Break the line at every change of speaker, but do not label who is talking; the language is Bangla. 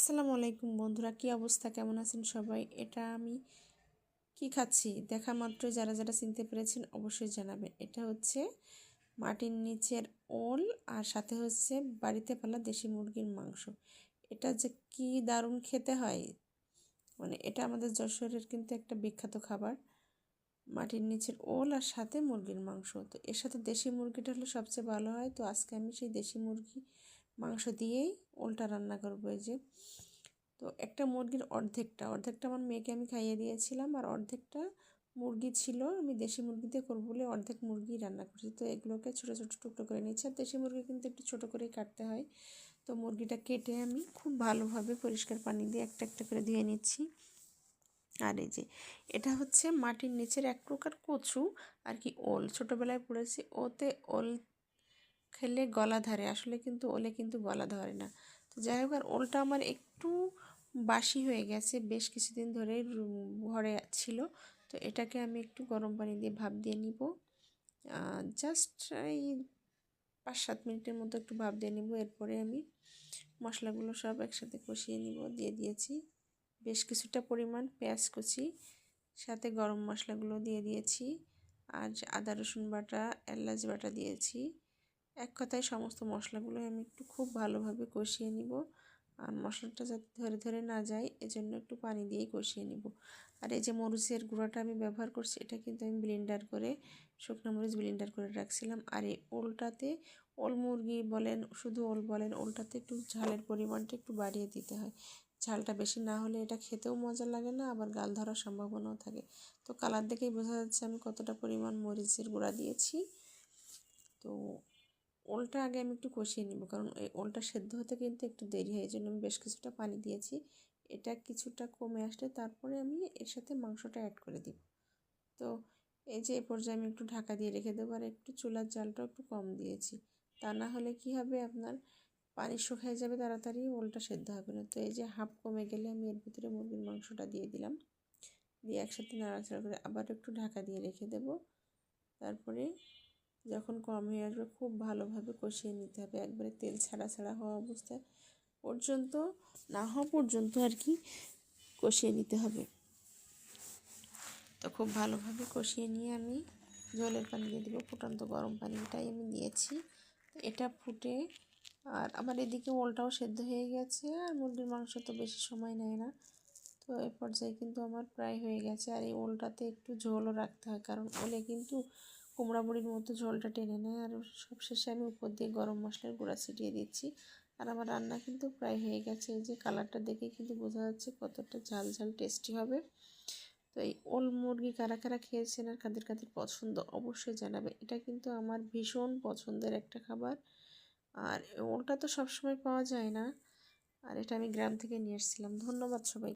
আসসালামু আলাইকুম বন্ধুরা, কি অবস্থা? কেমন আছেন সবাই? এটা আমি কি খাচ্ছি? দেখা মাত্র যারা যারা চিনতে পেরেছেন অবশ্যই জানাবেন। এটা হচ্ছে মাটির নিচের ওল আর সাথে হচ্ছে বাড়িতে পালা দেশি মুরগির মাংস। এটা যে কি দারুণ খেতে হয়! মানে এটা আমাদের যশোরের কিন্তু একটা বিখ্যাত খাবার। মাটির নিচের ওল আর সাথে মুরগির মাংস। তো এর সাথে দেশি মুরগিটা হলে সবচেয়ে ভালো হয়। তো আজকে আমি সেই দেশি মুরগি মাংস দিয়েই ওলটা রান্না করব এই যে। তো একটা মুরগির অর্ধেকটা অর্ধেকটা আমার মেয়েকে আমি খাইয়ে দিয়েছিলাম আর অর্ধেকটা মুরগি ছিল, আমি দেশি মুরগিতে করব বলে অর্ধেক মুরগি রান্না করছি। তো এগুলোকে ছোটো ছোটো টুকরো করে নিচ্ছি আর দেশি মুরগি কিন্তু একটু ছোটো করেই কাটতে হয়। তো মুরগিটা কেটে আমি খুব ভালোভাবে পরিষ্কার পানি দিয়ে একটা একটা করে ধুয়ে নিচ্ছি। আর এই যে, এটা হচ্ছে মাটির নিচের এক প্রকার কচু আর কি ওল। ছোটোবেলায় পড়েছি ওতে ওল খেলে গলা ধরে। আসলে কিন্তু ওলে কিন্তু গলা ধরে না। তো যাই হোক, আর ওলটা আমার একটু বাসি হয়ে গেছে। বেশ কিছুদিন ধরে ঘরে ছিল। তো এটাকে আমি একটু গরম পানি দিয়ে ভাপ দিয়ে নিব। জাস্ট এই পাঁচ সাত মিনিটের মতো একটু ভাপ দিয়ে নিব। এরপরে আমি মশলাগুলো সব একসাথে কষিয়ে নিব। দিয়ে দিয়েছি বেশ কিছুটা পরিমাণ পেঁয়াজ কুচি, সাথে গরম মশলাগুলো দিয়ে দিয়েছি। আর আদা রসুন বাটা, এলাচ বাটা দিয়েছি। এক কথায় সমস্ত মশলাগুলো আমি একটু খুব ভালোভাবে কষিয়ে নিব। আর মশলাটা যাতে ধরে ধরে না যায়, এজন্য একটু পানি দিয়েই কষিয়ে নিব। আর এই যে মরিচের গুঁড়াটা আমি ব্যবহার করছি, এটা কিন্তু আমি ব্লেন্ডার করে, শুকনো মরিচ ব্লেন্ডার করে রাখছিলাম। আর এই ওলটাতে ওল মুরগি বলেন, শুধু ওল বলেন, ওলটাতে একটু ঝালের পরিমাণটা একটু বাড়িয়ে দিতে হয়। ঝালটা বেশি না হলে এটা খেতেও মজা লাগে না, আবার গাল ধরার সম্ভাবনাও থাকে। তো কালার দেখেই বোঝা যাচ্ছে আমি কতটা পরিমাণ মরিচের গুঁড়া দিয়েছি। তো ওলটা আগে আমি একটু কষিয়ে নিব। কারণ এই ওলটা সেদ্ধ হতে কিন্তু একটু দেরি হয় এই জন্য আমি বেশ কিছুটা পানি দিয়েছি। এটা কিছুটা কমে আসলে তারপরে আমি এর সাথে মাংসটা অ্যাড করে দিব। তো এই যে এ পর্যায়ে আমি একটু ঢাকা দিয়ে রেখে দেবো আর একটু চুলার জালটাও একটু কম দিয়েছি। তা না হলে কি হবে আপনার? পানি শুকায় যাবে তাড়াতাড়ি, ওলটা সেদ্ধ হবে না। তো এই যে হাফ কমে গেলে আমি এর ভিতরে মুরগির মাংসটা দিয়ে দিলাম। দিয়ে একসাথে নাড়াচাড়া করে আবার একটু ঢাকা দিয়ে রেখে দেব। তারপরে যখন কম হয়ে আসবে, খুব ভালোভাবে কষিয়ে নিতে হবে। একবারে তেল ছাড়া ছাড়া হওয়া অবস্থায় পর্যন্ত, না হওয়া পর্যন্ত আর কি কষিয়ে নিতে হবে। তো খুব ভালোভাবে কষিয়ে নিয়ে আমি জলের পানি দিয়ে দেবো, ফুটন্ত গরম পানিটাই আমি দিয়েছি এটা ফুটে, আর আমার এদিকে ওলটাও সেদ্ধ হয়ে গেছে, আর মুরগির মাংস তো বেশি সময় নেয় না। তো এ পর্যায়ে কিন্তু আমার প্রায় হয়ে গেছে, আর এই ওলটাতে একটু ঝোলও রাখতে হয়, কারণ ওলে কিন্তু কুমড়া বড়ির মতো ঝোলটা টেনে নেয় আর সবশেষে আমি উপর দিয়ে গরম মশলার গুঁড়া ছিটিয়ে দিচ্ছি। আর আমার রান্না কিন্তু প্রায় হয়ে গেছে। এই যে কালারটা দেখে কিন্তু বোঝা যাচ্ছে কতটা ঝাল ঝাল টেস্টি হবে। তো এই ওল মুরগি কারা কারা খেয়েছেন আর কাদের কাদের পছন্দ অবশ্যই জানাবে। এটা কিন্তু আমার ভীষণ পছন্দের একটা খাবার। আর ওলটা তো সবসময় পাওয়া যায় না। আর এটা আমি গ্রাম থেকে নিয়ে এসেছিলাম। ধন্যবাদ সবাই